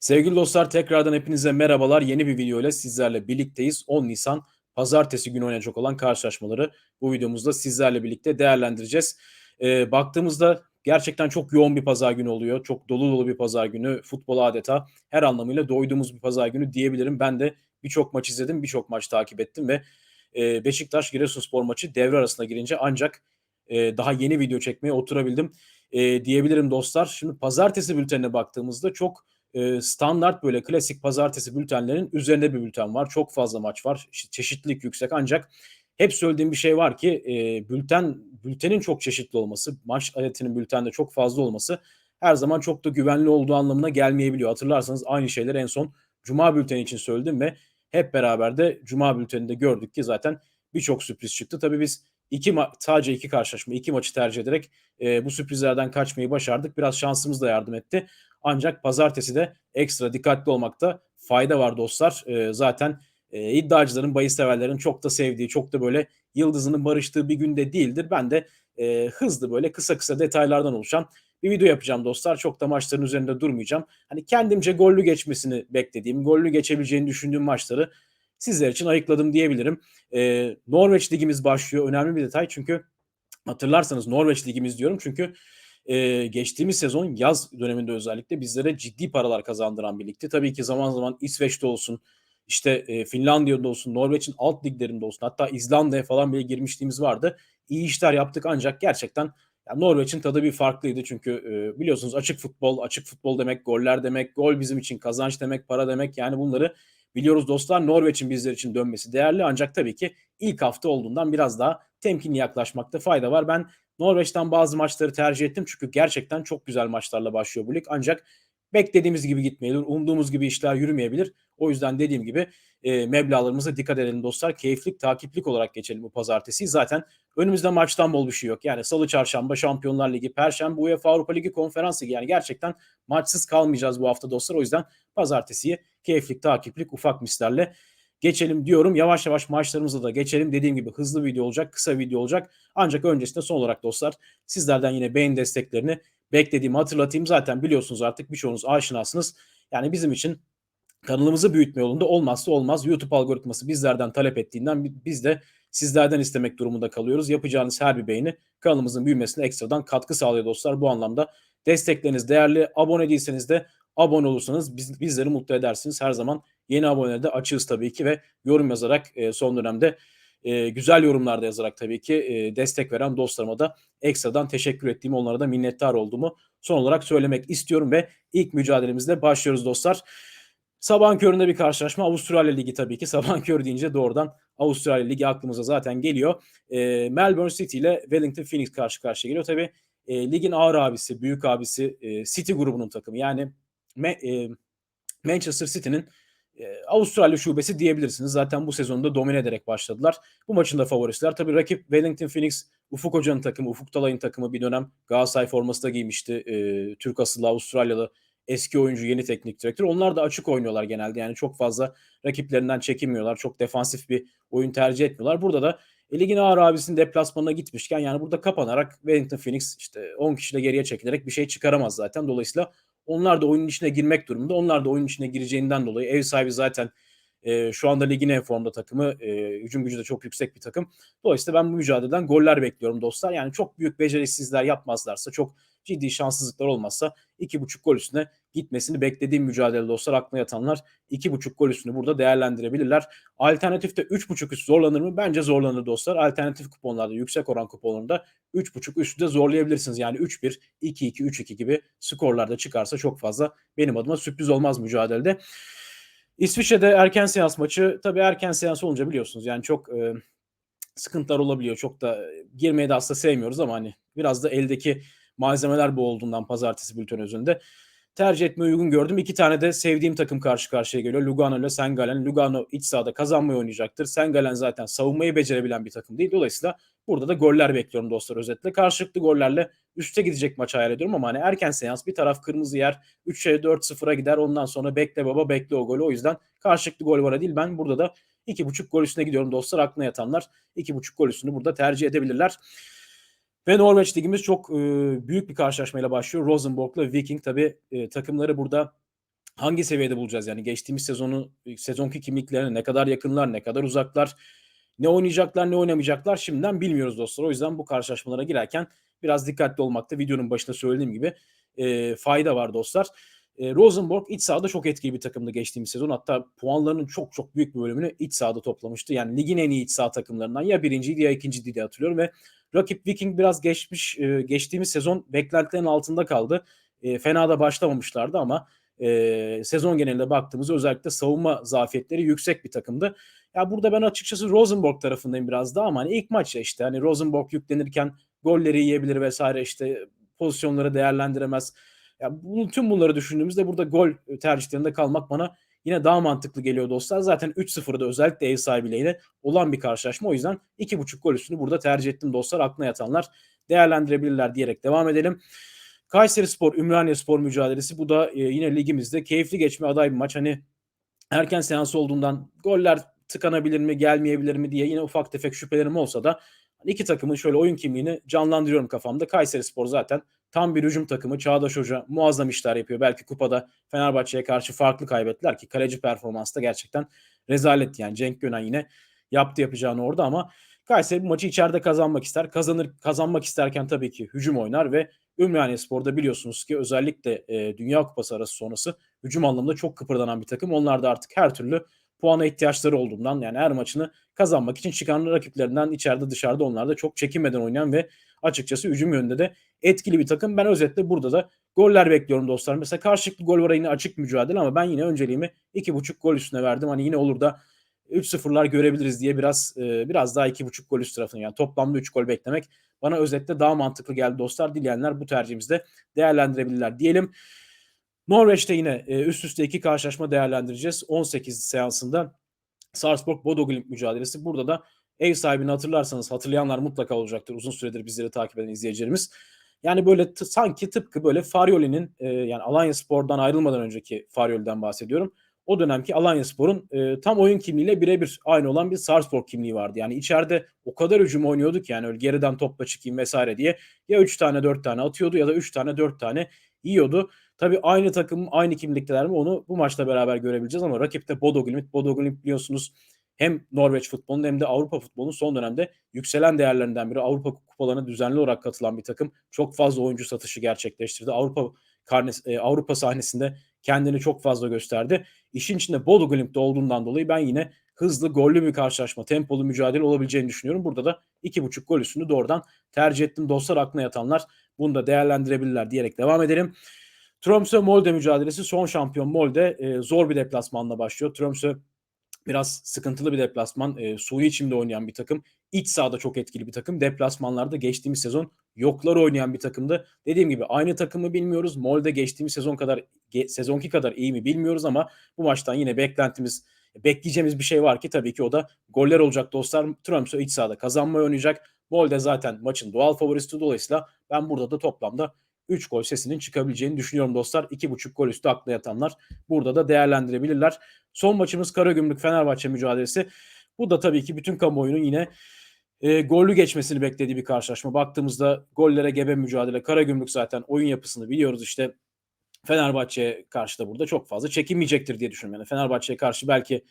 Sevgili dostlar tekrardan hepinize merhabalar. Yeni bir video ile sizlerle birlikteyiz. 10 Nisan pazartesi günü oynanacak olan karşılaşmaları bu videomuzda sizlerle birlikte değerlendireceğiz. Ee, baktığımızda gerçekten çok yoğun bir pazar günü oluyor. Çok dolu dolu bir pazar günü. Futbol adeta her anlamıyla doyduğumuz bir pazar günü diyebilirim. Ben de birçok maç izledim, birçok maç takip ettim ve e, Beşiktaş Giresunspor maçı devre arasına girince ancak e, daha yeni video çekmeye oturabildim e, diyebilirim dostlar. Şimdi pazartesi bültenine baktığımızda çok e, standart böyle klasik pazartesi bültenlerin üzerinde bir bülten var. Çok fazla maç var. İşte çeşitlilik yüksek ancak hep söylediğim bir şey var ki e, bülten bültenin çok çeşitli olması, maç aletinin bültende çok fazla olması her zaman çok da güvenli olduğu anlamına gelmeyebiliyor. Hatırlarsanız aynı şeyleri en son Cuma bülteni için söyledim ve hep beraber de Cuma bülteninde gördük ki zaten birçok sürpriz çıktı. Tabii biz iki ma- sadece iki karşılaşma, iki maçı tercih ederek e, bu sürprizlerden kaçmayı başardık. Biraz şansımız da yardım etti. Ancak pazartesi de ekstra dikkatli olmakta fayda var dostlar. E, zaten e, iddiacıların, bahis severlerin çok da sevdiği, çok da böyle yıldızının barıştığı bir günde değildir. Ben de e, hızlı böyle kısa kısa detaylardan oluşan bir video yapacağım dostlar. Çok da maçların üzerinde durmayacağım. Hani kendimce gollü geçmesini beklediğim, gollü geçebileceğini düşündüğüm maçları sizler için ayıkladım diyebilirim. E, Norveç ligimiz başlıyor. Önemli bir detay çünkü hatırlarsanız Norveç ligimiz diyorum çünkü e, geçtiğimiz sezon yaz döneminde özellikle bizlere ciddi paralar kazandıran bir ligdi. Tabii ki zaman zaman İsveç'te olsun, işte e, Finlandiya'da olsun, Norveç'in alt liglerinde olsun, hatta İzlanda'ya falan bile girmişliğimiz vardı. İyi işler yaptık ancak gerçekten ya Norveç'in tadı bir farklıydı çünkü e, biliyorsunuz açık futbol, açık futbol demek, goller demek, gol bizim için kazanç demek, para demek. Yani bunları biliyoruz dostlar. Norveç'in bizler için dönmesi değerli ancak tabii ki ilk hafta olduğundan biraz daha temkinli yaklaşmakta fayda var. Ben Norveç'ten bazı maçları tercih ettim çünkü gerçekten çok güzel maçlarla başlıyor bu lig. Ancak beklediğimiz gibi gitmeyebilir, umduğumuz gibi işler yürümeyebilir. O yüzden dediğim gibi e, meblağlarımıza dikkat edelim dostlar. Keyiflik, takiplik olarak geçelim bu pazartesi. Zaten önümüzde maçtan bol bir şey yok. Yani salı, çarşamba Şampiyonlar Ligi, perşembe UEFA Avrupa Ligi, Konferans Ligi. Yani gerçekten maçsız kalmayacağız bu hafta dostlar. O yüzden pazartesiyi keyiflik, takiplik, ufak mislerle geçelim diyorum. Yavaş yavaş maçlarımıza da geçelim. Dediğim gibi hızlı video olacak, kısa video olacak. Ancak öncesinde son olarak dostlar sizlerden yine beğen desteklerini beklediğimi hatırlatayım. Zaten biliyorsunuz artık birçoğunuz aşinasınız. Yani bizim için kanalımızı büyütme yolunda olmazsa olmaz. YouTube algoritması bizlerden talep ettiğinden biz de sizlerden istemek durumunda kalıyoruz. Yapacağınız her bir beğeni kanalımızın büyümesine ekstradan katkı sağlıyor dostlar. Bu anlamda destekleriniz değerli. Abone değilseniz de abone olursanız biz, bizleri mutlu edersiniz. Her zaman yeni abonelere de açığız tabii ki ve yorum yazarak e, son dönemde e, güzel yorumlarda yazarak tabii ki e, destek veren dostlarıma da ekstradan teşekkür ettiğimi, onlara da minnettar olduğumu son olarak söylemek istiyorum ve ilk mücadelemizle başlıyoruz dostlar. Sabahın köründe bir karşılaşma. Avustralya Ligi tabii ki. Sabahın körü deyince doğrudan Avustralya Ligi aklımıza zaten geliyor. E, Melbourne City ile Wellington Phoenix karşı karşıya geliyor. Tabii e, ligin ağır abisi, büyük abisi e, City grubunun takımı. Yani Me, e, Manchester City'nin e, Avustralya şubesi diyebilirsiniz. Zaten bu sezonda domine ederek başladılar. Bu maçın da favorisiler. Tabii rakip Wellington Phoenix, Ufuk Hoca'nın takımı, Ufuk Talay'ın takımı bir dönem Galatasaray forması da giymişti. E, Türk asıllı Avustralyalı eski oyuncu, yeni teknik direktör. Onlar da açık oynuyorlar genelde. Yani çok fazla rakiplerinden çekinmiyorlar. Çok defansif bir oyun tercih etmiyorlar. Burada da e, ligin ağır abisinin deplasmanına gitmişken yani burada kapanarak Wellington Phoenix işte 10 kişiyle geriye çekilerek bir şey çıkaramaz zaten. Dolayısıyla onlar da oyunun içine girmek durumunda. Onlar da oyunun içine gireceğinden dolayı ev sahibi zaten e, şu anda ligin en formda takımı. E, hücum gücü de çok yüksek bir takım. Dolayısıyla ben bu mücadeleden goller bekliyorum dostlar. Yani çok büyük becerisizler yapmazlarsa, çok ciddi şanssızlıklar olmazsa 2.5 gol üstüne gitmesini beklediğim mücadele dostlar aklına yatanlar 2.5 gol üstünü burada değerlendirebilirler. Alternatifte 3.5 üst zorlanır mı? Bence zorlanır dostlar. Alternatif kuponlarda yüksek oran kuponlarında 3.5 üstü de zorlayabilirsiniz. Yani 3-1, 2-2, 3-2 gibi skorlarda çıkarsa çok fazla benim adıma sürpriz olmaz mücadelede. İsviçre'de erken seans maçı tabii erken seans olunca biliyorsunuz yani çok e, sıkıntılar olabiliyor. Çok da girmeyi de aslında sevmiyoruz ama hani biraz da eldeki malzemeler bu olduğundan pazartesi bülten özünde tercih etme uygun gördüm. İki tane de sevdiğim takım karşı karşıya geliyor. Lugano ile Sengalen. Lugano iç sahada kazanmayı oynayacaktır. Sengalen zaten savunmayı becerebilen bir takım değil. Dolayısıyla burada da goller bekliyorum dostlar özetle. Karşılıklı gollerle üste gidecek maç hayal ediyorum ama hani erken seans bir taraf kırmızı yer 3'e 4-0'a gider. Ondan sonra bekle baba bekle o golü. O yüzden karşılıklı gol var değil. Ben burada da 2.5 gol üstüne gidiyorum dostlar. Aklına yatanlar 2.5 gol üstünü burada tercih edebilirler. Ve Norveç ligimiz çok e, büyük bir karşılaşmayla başlıyor. Rosenborg'la Viking tabi e, takımları burada hangi seviyede bulacağız? Yani geçtiğimiz sezonu sezonki kimliklerine ne kadar yakınlar, ne kadar uzaklar, ne oynayacaklar, ne oynamayacaklar şimdiden bilmiyoruz dostlar. O yüzden bu karşılaşmalara girerken biraz dikkatli olmakta videonun başında söylediğim gibi e, fayda var dostlar. E, Rosenborg iç sahada çok etkili bir takımdı geçtiğimiz sezon. Hatta puanlarının çok çok büyük bir bölümünü iç sahada toplamıştı. Yani ligin en iyi iç saha takımlarından ya birinciydi ya ikinciydi diye hatırlıyorum ve rakip Viking biraz geçmiş e, geçtiğimiz sezon beklentilerin altında kaldı. E, fena da başlamamışlardı ama e, sezon genelinde baktığımızda özellikle savunma zafiyetleri yüksek bir takımdı. Ya burada ben açıkçası Rosenborg tarafındayım biraz daha ama hani ilk maç ya işte hani Rosenborg yüklenirken golleri yiyebilir vesaire işte pozisyonları değerlendiremez. Ya bunu, tüm bunları düşündüğümüzde burada gol tercihlerinde kalmak bana yine daha mantıklı geliyor dostlar. Zaten 3-0'da özellikle ev sahibiyle olan bir karşılaşma. O yüzden 2.5 gol üstünü burada tercih ettim dostlar. Aklına yatanlar değerlendirebilirler diyerek devam edelim. Kayseri Spor, Ümraniye Spor mücadelesi. Bu da e, yine ligimizde keyifli geçme aday bir maç. Hani erken seans olduğundan goller tıkanabilir mi, gelmeyebilir mi diye yine ufak tefek şüphelerim olsa da iki takımın şöyle oyun kimliğini canlandırıyorum kafamda. Kayseri Spor zaten tam bir hücum takımı. Çağdaş Hoca muazzam işler yapıyor. Belki kupada Fenerbahçe'ye karşı farklı kaybettiler ki kaleci performansı da gerçekten rezalet yani. Cenk Gönen yine yaptı yapacağını orada ama Kayseri bu maçı içeride kazanmak ister. Kazanır kazanmak isterken tabii ki hücum oynar ve Ümraniye Spor'da biliyorsunuz ki özellikle e, Dünya Kupası arası sonrası hücum anlamında çok kıpırdanan bir takım. Onlar da artık her türlü puana ihtiyaçları olduğundan yani her maçını kazanmak için çıkan rakiplerinden içeride dışarıda onlar da çok çekinmeden oynayan ve açıkçası hücum yönünde de etkili bir takım. Ben özetle burada da goller bekliyorum dostlar. Mesela karşılıklı gol var yine açık mücadele ama ben yine önceliğimi 2.5 gol üstüne verdim. Hani yine olur da 3-0'lar görebiliriz diye biraz e, biraz daha 2.5 gol üst tarafını yani toplamda 3 gol beklemek bana özetle daha mantıklı geldi dostlar. Dileyenler bu tercihimizde değerlendirebilirler diyelim. Norveç'te yine e, üst üste iki karşılaşma değerlendireceğiz. 18 seansında Sarpsborg Bodo Glimt mücadelesi. Burada da ev sahibini hatırlarsanız hatırlayanlar mutlaka olacaktır. Uzun süredir bizleri takip eden izleyicilerimiz. Yani böyle sanki tıpkı böyle Faryoli'nin e, yani Alanya Spor'dan ayrılmadan önceki Faryoli'den bahsediyorum. O dönemki Alanya Spor'un e, tam oyun kimliğiyle birebir aynı olan bir Sarpsborg kimliği vardı. Yani içeride o kadar hücum oynuyorduk yani öyle geriden topla çıkayım vesaire diye ya 3 tane 4 tane atıyordu ya da 3 tane 4 tane yiyordu. Tabii aynı takım aynı kimlikteler mi onu bu maçla beraber görebileceğiz ama rakipte Bodo Glimt. Bodo Glimt biliyorsunuz hem Norveç futbolunun hem de Avrupa futbolunun son dönemde yükselen değerlerinden biri. Avrupa kupalarına düzenli olarak katılan bir takım. Çok fazla oyuncu satışı gerçekleştirdi. Avrupa karnes, e, Avrupa sahnesinde kendini çok fazla gösterdi. İşin içinde Bodo Glimt'te olduğundan dolayı ben yine hızlı, gollü bir karşılaşma, tempolu mücadele olabileceğini düşünüyorum. Burada da 2.5 gol üstünü doğrudan tercih ettim. Dostlar aklına yatanlar bunu da değerlendirebilirler diyerek devam edelim. Tromsø Molde mücadelesi son şampiyon Molde e, zor bir deplasmanla başlıyor. Tromsø biraz sıkıntılı bir deplasman. E, suni içimde oynayan bir takım. İç sahada çok etkili bir takım. Deplasmanlarda geçtiğimiz sezon yoklar oynayan bir takımdı. Dediğim gibi aynı takımı bilmiyoruz. Molde geçtiğimiz sezon kadar ge, sezonki kadar iyi mi bilmiyoruz ama bu maçtan yine beklentimiz bekleyeceğimiz bir şey var ki tabii ki o da goller olacak dostlar. Tromsø iç sahada kazanmayı oynayacak. Molde zaten maçın doğal favorisi dolayısıyla ben burada da toplamda 3 gol sesinin çıkabileceğini düşünüyorum dostlar. 2.5 gol üstü akla yatanlar burada da değerlendirebilirler. Son maçımız Karagümrük Fenerbahçe mücadelesi. Bu da tabii ki bütün kamuoyunun yine e, gollü geçmesini beklediği bir karşılaşma. Baktığımızda gollere gebe mücadele. Karagümrük zaten oyun yapısını biliyoruz işte. Fenerbahçe'ye karşı da burada çok fazla çekinmeyecektir diye düşünüyorum. Yani Fenerbahçe'ye karşı belki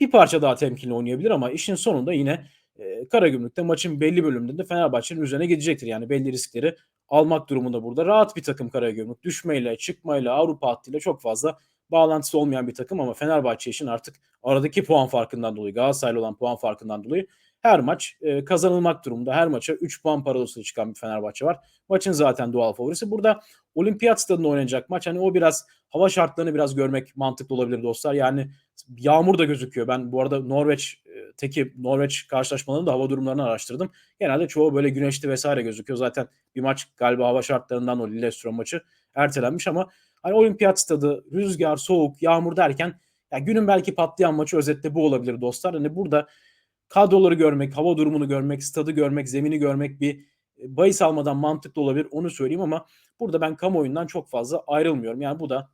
bir parça daha temkinli oynayabilir ama işin sonunda yine e, Karagümrük'te maçın belli bölümünde Fenerbahçe'nin üzerine gidecektir. Yani belli riskleri almak durumunda burada. Rahat bir takım Karagümrük. Düşmeyle, çıkmayla, Avrupa hattıyla çok fazla bağlantısı olmayan bir takım ama Fenerbahçe için artık aradaki puan farkından dolayı, Galatasaray'la olan puan farkından dolayı her maç e, kazanılmak durumunda. Her maça 3 puan paradosuyla çıkan bir Fenerbahçe var. Maçın zaten doğal favorisi. Burada Olimpiyat stadında oynanacak maç. Hani o biraz hava şartlarını biraz görmek mantıklı olabilir dostlar. Yani yağmur da gözüküyor. Ben bu arada Norveç teki Norveç karşılaşmalarını da hava durumlarını araştırdım. Genelde çoğu böyle güneşli vesaire gözüküyor. Zaten bir maç galiba hava şartlarından o Lillestrøm maçı ertelenmiş ama hani olimpiyat stadı, rüzgar, soğuk, yağmur derken ya günün belki patlayan maçı özetle bu olabilir dostlar. Hani burada kadroları görmek, hava durumunu görmek, stadı görmek, zemini görmek bir e, bahis almadan mantıklı olabilir onu söyleyeyim ama burada ben kamuoyundan çok fazla ayrılmıyorum. Yani bu da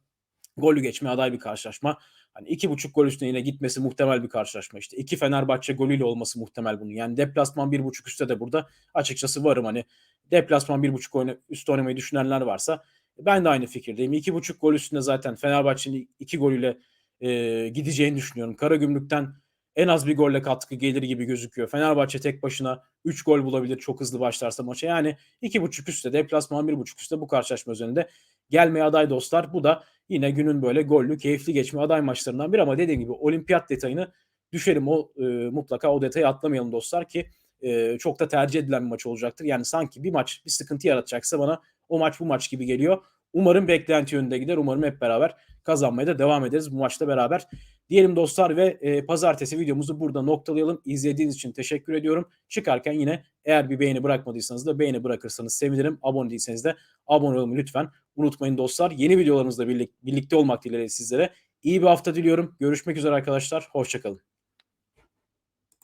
golü geçme aday bir karşılaşma. Hani iki buçuk gol üstüne yine gitmesi muhtemel bir karşılaşma işte. iki Fenerbahçe golüyle olması muhtemel bunun. Yani deplasman bir buçuk üstte de burada açıkçası varım hani deplasman bir buçuk oyna, üstte oynamayı düşünenler varsa Ben de aynı fikirdeyim. 2.5 gol üstünde zaten Fenerbahçe'nin 2 golüyle e, gideceğini düşünüyorum. Karagümrük'ten en az bir golle katkı gelir gibi gözüküyor. Fenerbahçe tek başına 3 gol bulabilir çok hızlı başlarsa maça. Yani 2.5 üstte deplasman 1.5 üstte bu karşılaşma üzerinde gelmeye aday dostlar. Bu da yine günün böyle gollü, keyifli geçme aday maçlarından bir ama dediğim gibi olimpiyat detayını düşelim o e, mutlaka o detayı atlamayalım dostlar ki e, çok da tercih edilen bir maç olacaktır. Yani sanki bir maç bir sıkıntı yaratacaksa bana o maç bu maç gibi geliyor. Umarım beklenti yönünde gider. Umarım hep beraber kazanmaya da devam ederiz bu maçta beraber. Diyelim dostlar ve e, pazartesi videomuzu burada noktalayalım. İzlediğiniz için teşekkür ediyorum. Çıkarken yine eğer bir beğeni bırakmadıysanız da beğeni bırakırsanız sevinirim. Abone değilseniz de abone olmayı lütfen unutmayın dostlar. Yeni videolarımızla birlik, birlikte olmak dileğiyle sizlere. İyi bir hafta diliyorum. Görüşmek üzere arkadaşlar. Hoşçakalın.